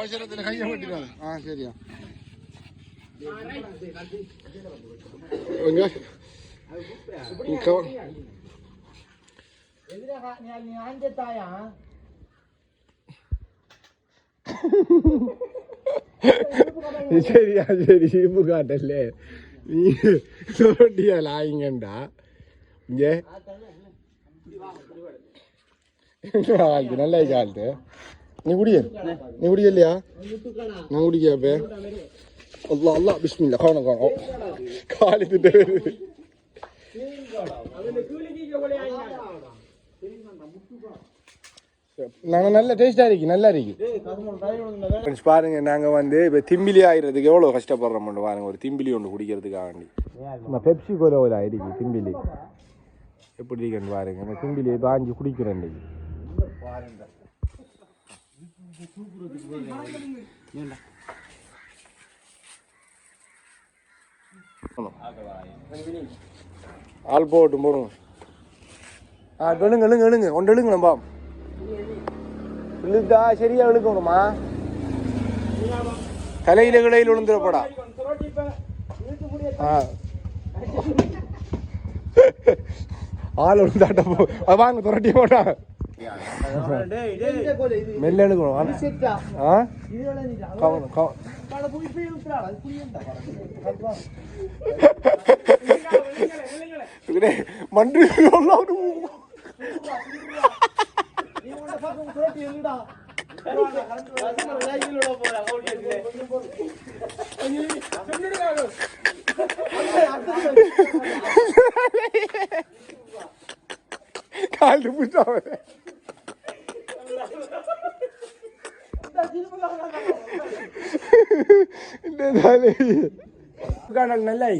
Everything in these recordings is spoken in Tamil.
அவசரத்துல கையை வெட்டிடாது. ஆ சரியா. சரியா சரி சீப்பு காட்டல்ல. நீ ரொட்டியா லாயிங்கண்டா. இங்கே. நல்லா ஆழ்த்து நீ குடிய. நீ குடிக்க இல்லையா? நான் குடிக்க அப்ப. அல்லா அல்லா பிஸ்மில்லா காணும் காணும். காலி திட்டு. வருது நாங்கள் நல்ல டேஸ்டாக இருக்கு நல்லா இருக்கு. பாருங்க நாங்கள் வந்து இப்போ திம்பிலி ஆகிறதுக்கு எவ்வளோ கஷ்டப்படுறோம் பாருங்க. ஒரு திம்பிலி ஒன்று குடிக்கிறதுக்காக வேண்டி நம்ம பெப்சி கோல ஒரு ஆயிருக்கு திம்பிலி. எப்படி இருக்குன்னு பாருங்க. நம்ம திம்பிலி பாஞ்சு குடிக்கிறோம் இன்னைக்கு. ஆள் போட்டும் போடுங்க. ஆ எழுங்க எழுங்க எழுங்க. ஒன்று எழுங்க நம்ம இழுத்தா சரியா இழுக்கணுமா? தலையில கிளையில் விழுந்துடப்படா. ஆ. ஆள் விழுந்தாட்ட போ வாங்க துரட்டி போட்டா மெல்ல எடுக்கணும் வாங்க. ஆ கவனம் கவனம் இதுலே மண்டு எல்லாம்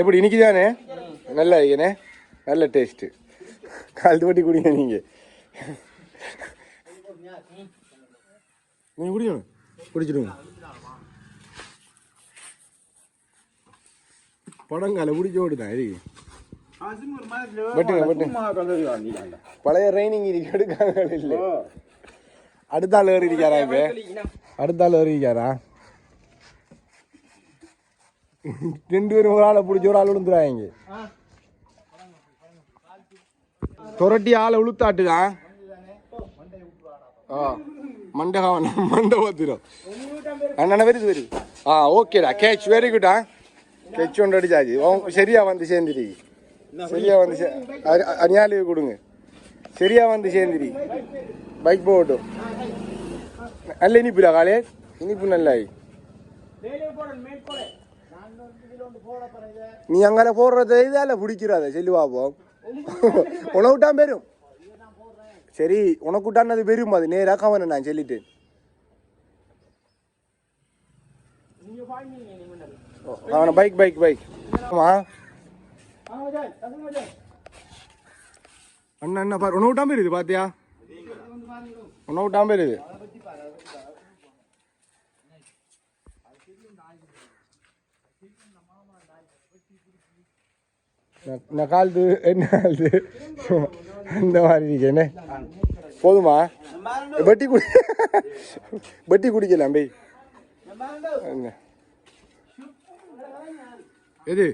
எப்படி இன்னைக்கு தானே நல்லா இருக்கனே? நல்ல டேஸ்ட்டு கால் வட்டி குடிங்க நீங்க. நீங்க குடிக்கணும். குடிச்சிடுங்க. படங்கால வெட்டுங்க வெட்டுங்க. பழைய ரைனிங் இருக்கு எடுக்காங்க இல்லை. அடுத்த ஆள் ஏறி இருக்காரா இப்ப? அடுத்த ஆள் ஏறி இருக்காரா ரெண்டு பேரும் ஒரு ஆளை பிடிச்சி ஒரு ஆள் விழுந்துறாங்க துரட்டி ஆளை உளுத்தாட்டுதா ஆ மண்டை காவன மண்டை பார்த்துரும் அண்ணன வருது வருது ஆ ஓகேடா கேட்ச் வெரி குட்டா கேட்ச் ஒன்று அடிச்சாச்சு சரியா வந்து சேர்ந்துடி சரியா வந்து சே- அ- அ- அநியாலிவு கொடுங்க சரியா வந்து சேர்ந்துடி பைக் போகட்டும் நல்ல இனிப்புடா காலே இனிப்பு நல்லா நீ அங்கால போடுறத இதால பிடிக்கிறாத செல்லுவாப்போம் உனவுட்டான் பெரும் சரி உனக்கு விட்டானது பெரும் அது நேரா கவனம் நான் சொல்லிட்டேன் அவன பைக் பைக் பைக். ஆமா. அண்ணா அண்ணா பாரு உணவு விட்டாம இருக்குது பாத்தியா? உன விட்டாம இருக்குது நான் நான் காலத்து என்ன காலத்து அந்த மாதிரி இருக்கேனே போதுமா? பட்டி குடி பட்டி குடிக்கலாம் பை. என்ன? எது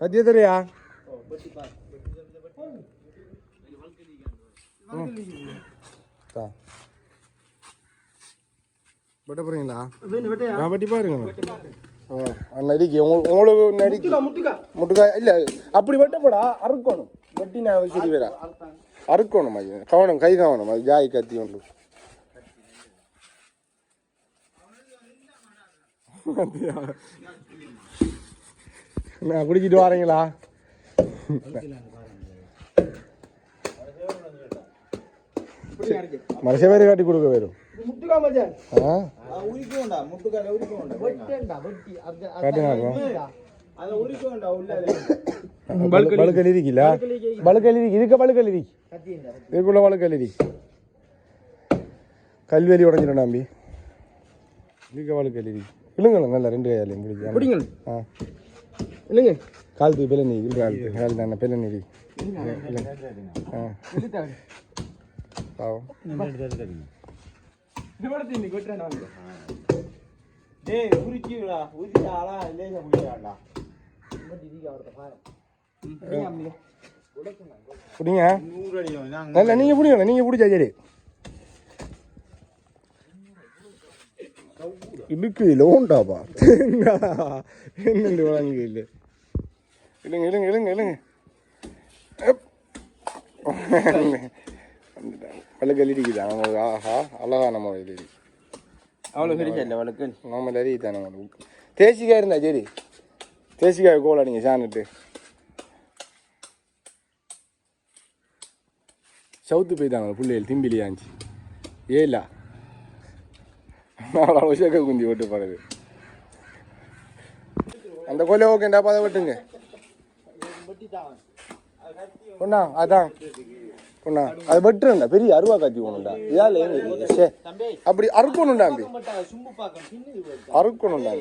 கத்திய தெரியா வெட்ட போறீங்களா நான் வெட்டி பாருங்க உங்க- உங்களுக்கு நரிக்கு முட்டுக்கா இல்ல அப்படி வெட்டப்படா அறுக்கணும் வெட்டி நான் சரி வேற அறுக்கணும் அது கவனம் கை கவனம் அது ஜாய் கத்தி உண்டு நான் குடிச்சிட்டு வரீங்களா? மனுஷ பேர் காட்டி கொடுக்க வரும் ஆ? காட்டினா பழுக்கல் இருக்கில்ல? பழுக்கல் இருக்கு. இதுக்கு பழுக்கல் இருக்கு. இதுக்குள்ள பழுக்கல் இருக்கு. கல்வெளி உடஞ்சிடும் நம்பி இதுக்கு அவளுக்கு இழுங்கணும் நல்லா ரெண்டு கையாலையும் பிடிக்கும் பிடிங்க ஆ. இல்லைங்க காலத்துக்கு பிள்ளை நீ இல்லை காலத்து கால் தானே பிள்ளை நீ ஆ பாவம் இன்னைக்கு வெட்டுறேன் வாங்க டேய் உரிச்சிடா உரிச்சாளா லேசா பிடிச்சாடா பிடிங்க. நீங்கள் பிடிச்சா சரி. இடுக்கு லோண்டாப்பா என்னண்டு வழங்கு இல்லை இல்லைங்க இல்லைங்க இல்லைங்க இல்லைங்க பல்லுக்கு எழுதிக்குது அவங்க ஆஹா அழகான முறை எழுதி அவ்வளோ பெரிய இல்லை அவளுக்கு நம்ம எழுதித்தானே உங்களுக்கு தேசிக்காய் இருந்தா சரி தேசிக்காய் கோல் அடிங்க சாணிட்டு சவுத்து போய்த்தாங்க பிள்ளைகள் திம்பிலியாச்சு ஏலா அவ்வளோ விஷயக்க குந்தி விட்டு போகிறது அந்த கொலை ஓகேண்டா அதை விட்டுங்க. பொண்ணா அதான். பொண்ணா அது வெட்டுறேன்டா. பெரிய அருவா காத்தி போகணும்டா. இதால சே அப்படி அறுக்கணும்டா அம்பி. அறுக்கணும்டா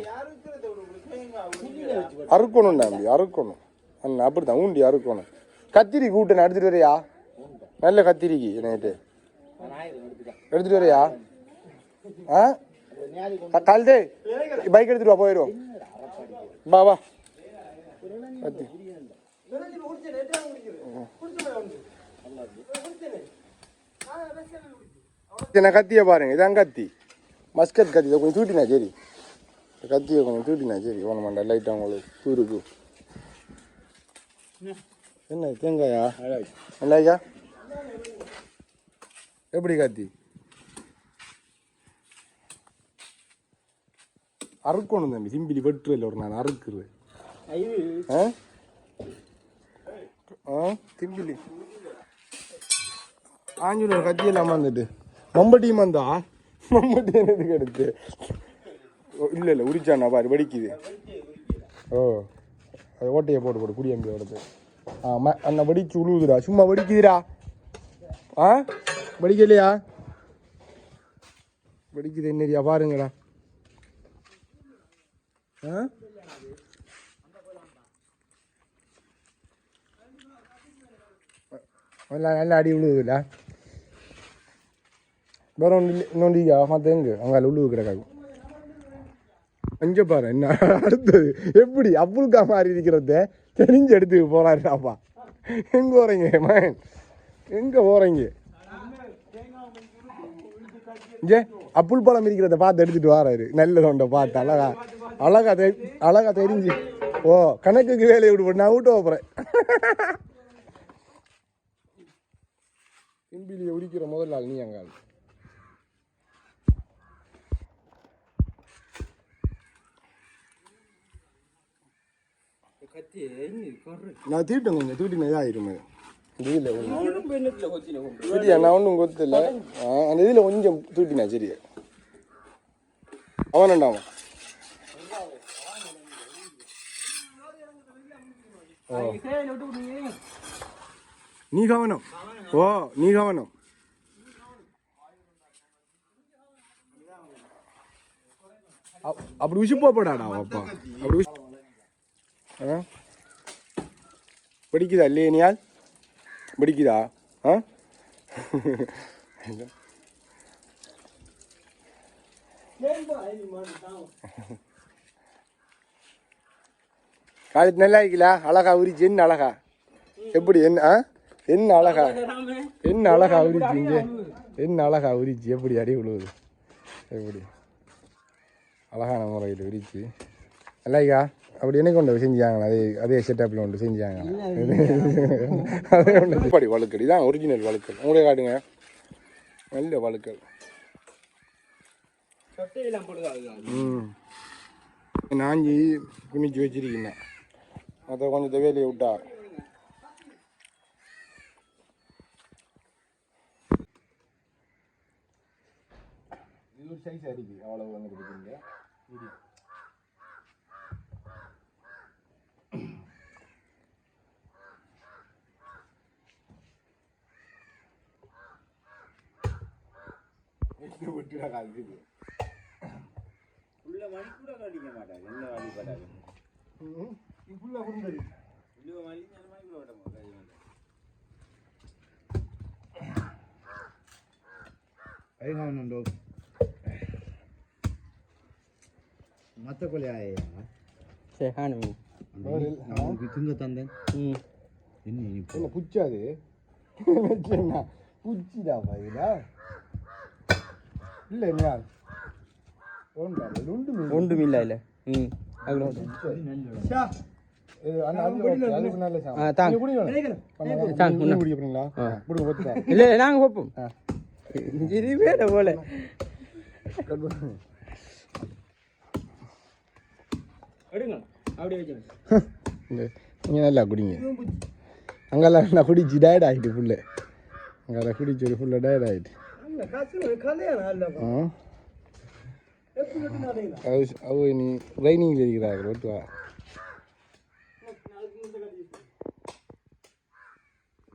அறுக்கணும்டா அம்பி. அறுக்கணும். அண்ணா அப்படித்தான். ஊண்டி அறுக்கணும். கத்திரி கூட்டை எடுத்துட்டு வரையா? நல்ல கத்திரிக்கு நைட்டு எடுத்துட்டு வரையா? ஆ? கால்தே பைக் எடுத்துட்டு வா போயிடுவோம் வா வா. கத்தி என்ன கத்தியை பாருங்க இதான் கத்தி. மஸ்கட் கத்தி இதை கொஞ்சம் தூட்டினா சரி. கத்தியை கொஞ்சம் தூட்டினா சரி. ஒன்று மாட்டா லைட்டாக உங்களுக்கு தூருக்கு. என்ன தேங்காயா? நல்லாயா எப்படி கத்தி? அறுக்கணும் தம்பி. சிம்பிளி வெட்டு இல்லை ஒரு நான் அறுக்குறது ஆ? ஆ? திம்பிலி ஆஞ்சூர் கத்தியெல்லாம் வந்துட்டு. மம்பட்டியும் வந்தா மம்பட்டி என்னதுக்கு எடுத்து ஓ, இல்லை உரிச்சாண்ணா பாரு வெடிக்குது. ஓ அது ஓட்டையை போட்டு போடு குடியம்பி ஓடுது. ஆ ம அண்ணா வெடிச்சு உழுவுதுடா. சும்மா வெடிக்குதுடா. ஆ? வெடிக்கலையா? வெடிக்குது என்னடியா பாருங்கடா. நல்லா நல்லா அடி விழுவுதுல வேற நோண்டிக்கா இல்லை இன்னொன்று மற்ற எங்க உழுவு கிடக்காது அங்கே பாரு என்ன அடுத்தது எப்படி அப்புல்கா மாதிரி இருக்கிறத தெரிஞ்சு எடுத்து போறாருடாப்பா எங்க போறீங்க மகன் எங்க போறீங்க இங்கே அப்புல் பழம் இருக்கிறத பார்த்து எடுத்துட்டு வராரு நல்ல தொண்டை பார்த்து அழகா அழகா தெ அழகா தெரிஞ்சு. ஓ கணக்குக்கு வேலையை விட்டு நான் விட்டு போகிறேன் சிம்பிலியை உரிக்கிற முதல் நாள் நீ அங்காள் கொர்ரு நான் தீட்டும் கொஞ்சம் தூட்டின இதாகிருமே இதில் சரியா நான் ஒன்றும் கொத்துல அந்த இதில் கொஞ்சம் தூட்டினா சரியா? அவனண்டா அவன். நீ கவனம். ஓ நீ கவனம். அப்- அப்படி உசி போப்படாடா அப்பா. அப்படி பிடிக்குதா இல்லையே நீயால் பிடிக்குதா? ஆ? காலத்து நல்லா இருக்கல அழகா உரிச்சு என்ன அழகா? எப்படி என்ன ஆ? என்ன அழகா? என்ன அழகா உரிச்சுங்க என்ன அழகா உரிச்சு எப்படி அடி விழுவுது எப்படி? அழகான முறையில் உரிச்சு. நல்லாய்க்கா அப்படி என்ன கொண்டு செஞ்சாங்க. அதே அதே செட்டப்பில் கொண்டு செஞ்சாங்க. அதே ஒன்று படி வழுக்கடி. தான் ஒரிஜினல் வழுக்கல். உங்களே காட்டுங்க. நல்ல வழுக்கல். ம். நாஞ்சி குனிச்சு வச்சிருக்கீங்க அதை கொஞ்சம் வேலையை விட்டா. இது சைஸ் அடிக்கு. அவ்வளவு வந்து காலத்துக்கு விட்டுற காலத்துக்கு உள்ள மணி கூட கடிக்க மாட்டாங்க என்ன வழிபடாது இப்புள்ள குண்டது உள்ள மணி நாலு மணி கூட விட மாட்டாங்க ஐயா நண்டோ மத்த கொலை ஆயா புச்சாது. புச்சிடா பாயிடா குடிங்க, ஒத்துக்கா. இல்லை நாங்கள் வைப்போம். ஆ. இது வேற போல. கட் பண்ணு. எடுங்க. அப்படியே வச்சு இந்த நீங்க நல்லா குடிங்க. அங்கெல்லாம் நான் குடிச்சு டயர்ட் ஆகிட்டு ஃபுல்லு அங்கெல்லாம் குடிச்சு ஒரு ஃபுல்லாக டயர்ட் ஆகிட்டு ஆ அது அவ நீ ட்ரைனிங்கில் இருக்கிறார்கள் ஓட்டுவா